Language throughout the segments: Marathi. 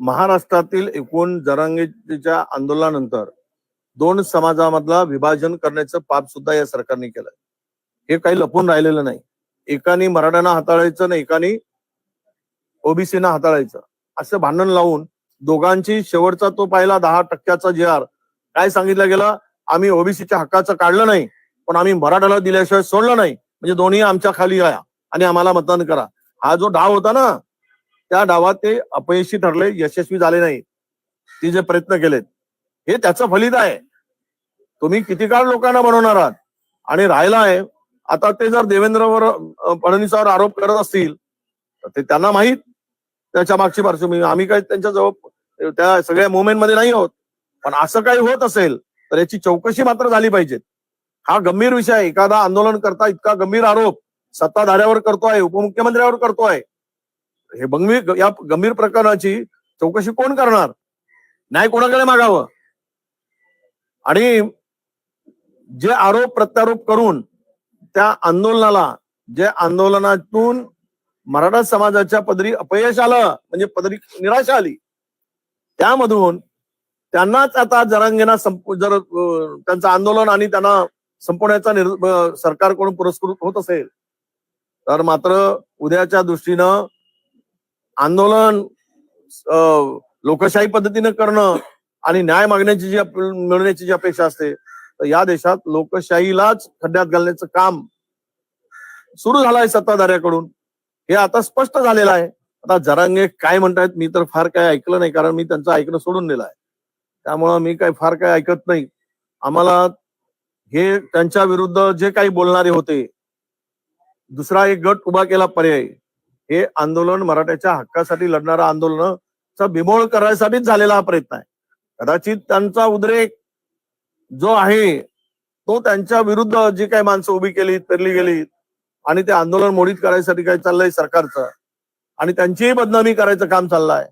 महाराष्ट्रातील एकूण जरांगीच्या आंदोलनानंतर दोन समाजामधला विभाजन करण्याचं पाप सुद्धा या सरकारने केलं हे काही लपून राहिलेलं नाही. एकाने मराठ्यांना हाताळायचं ना एकाने ओबीसीना हाताळायचं. असं भांडण लावून दोघांची शेवटचा तो पाहिला दहा टक्क्याचा जे आर काय सांगितलं गेलं? आम्ही ओबीसीच्या हक्काचं काढलं नाही पण आम्ही मराठाला दिल्याशिवाय सोडलं नाही. म्हणजे दोन्ही आमच्या खाली या आणि आम्हाला मतदान करा. हा जो डाव होता ना त्या डावात ते अपयशी ठरले यशस्वी झाले नाही. ते जे प्रयत्न केलेत हे त्याचं फलित आहे. तुम्ही किती काळ लोकांना बनवणार आहात? आणि राहिला आहे आता ते जर देवेंद्रवर फडणवीसावर आरोप करत असतील तर ते त्यांना माहीत. त्याच्या मागची पार्श्वभूमी. म्हणजे आम्ही काही त्यांच्या जवळ त्या सगळ्या मुवमेंटमध्ये नाही आहोत. पण असं काही होत असेल तर याची चौकशी मात्र झाली पाहिजे. हा गंभीर विषय आहे. एखादा आंदोलन करता इतका गंभीर आरोप सत्ताधाऱ्यावर करतोय उपमुख्यमंत्र्यावर करतोय हे गंभीर या गंभीर प्रकरणाची चौकशी कोण करणार? न्याय कोणाकडे मागावं? आणि जे आरोप प्रत्यारोप करून त्या आंदोलनाला जे आंदोलनातून मराठा समाजाच्या पदरी अपयश आलं म्हणजे पदरी निराशा आली त्यामधून त्यांनाच आता जरांगेना संप जर त्यांचं आंदोलन आणि त्यांना संपवण्याचा सरकारकडून पुरस्कृत होत असेल तर मात्र उद्याच्या दृष्टीनं आंदोलन लोकशाही पद्धतीनं करणं आणि न्याय मागण्याची जी मिळण्याची जी अपेक्षा असते तर या देशात लोकशाहीलाच खड्ड्यात घालण्याचं काम सुरू झालं आहे सत्ताधाऱ्याकडून. हे आता स्पष्ट झालेलं आहे. आता जरांगे काय म्हणतायत मी तर फार काय ऐकलं नाही कारण मी त्यांचं ऐकणं सोडून दिलं आहे. त्यामुळं मी काय फार काय ऐकत नाही. आम्हाला हे त्यांच्या विरुद्ध जे काही बोलणारे होते दुसरा एक गट उभा केला पर्याय. हे आंदोलन मराठ्याच्या हक्कासाठी लढणारा आंदोलनाचा बिमोळ करायसाठीच झालेला हा प्रयत्न आहे. कदाचित त्यांचा उद्रेक जो आहे तो त्यांच्या विरुद्ध जी काही माणसं उभी केली पेरली गेली आणि ते आंदोलन मोडीत करायसाठी काय चाललंय सरकारचं आणि त्यांचीही बदनामी करायचं काम चाललंय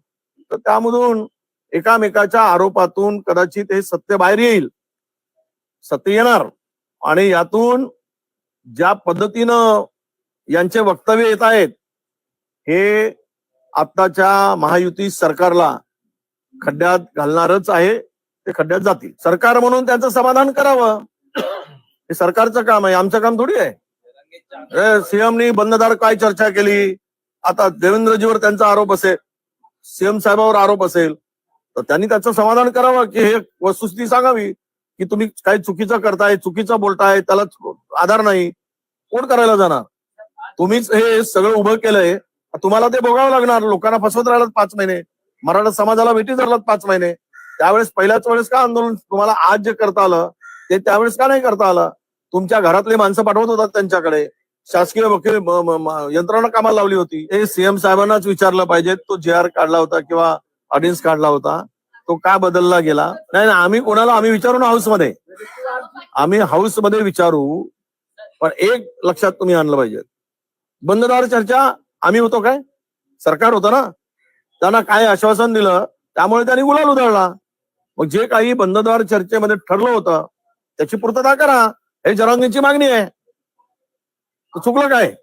तर त्यामधून एकामेकाच्या आरोपातून कदाचित हे सत्य बाहेर येईल. सत्य येणार आणि यातून ज्या पद्धतीनं यांचे वक्तव्य येत आहेत हे आत्ताच्या महायुती सरकारला खड्ड्यात घालणारच आहे. ते खड्ड्यात जातील. सरकार म्हणून त्यांचं समाधान करावं. हे सरकारचं काम आहे. आमचं काम थोडी आहे. सीएमनी बंददार काय चर्चा केली? आता देवेंद्रजीवर त्यांचा आरोप असेल सीएम साहेबावर आरोप असेल तर त्यांनी त्याचं समाधान करावं की हे वस्तुस्थिती सांगावी की तुम्ही काही चुकीचं करताय चुकीचं बोलताय त्याला आधार नाही. कोण करायला जाणार? तुम्हीच हे सगळं उभं केलंय. तुम्हाला ते भोगावं लागणार. लोकांना फसवत राहिलात पाच महिने. मराठा समाजाला भेटी धरलात पाच महिने. त्यावेळेस पहिल्याच वेळेस का आंदोलन तुम्हाला आज जे करता आलं ते त्यावेळेस का नाही करता आलं? तुमच्या घरातले माणसं पाठवत होतात त्यांच्याकडे. शासकीय वकील यंत्रणा कामाला लावली होती. हे सीएम साहेबांनाच विचारलं पाहिजे. तो जे आर काढला होता किंवा ऑडियन्स काढला होता. तो का बदलला गेला? नाही नाही आम्ही कोणाला आम्ही विचारू ना हाऊसमध्ये. आम्ही हाऊसमध्ये विचारू. पण एक लक्षात तुम्ही आणलं पाहिजे. बंददार चर्चा आम्ही होतो काय? सरकार होतं ना? त्यांना काय आश्वासन दिलं त्यामुळे त्यांनी गुलाल उधळला. मग जे काही बंदद्वार चर्चेमध्ये ठरलं होतं त्याची पूर्तता करा. हे जरांगीची मागणी आहे. चुकलं काय?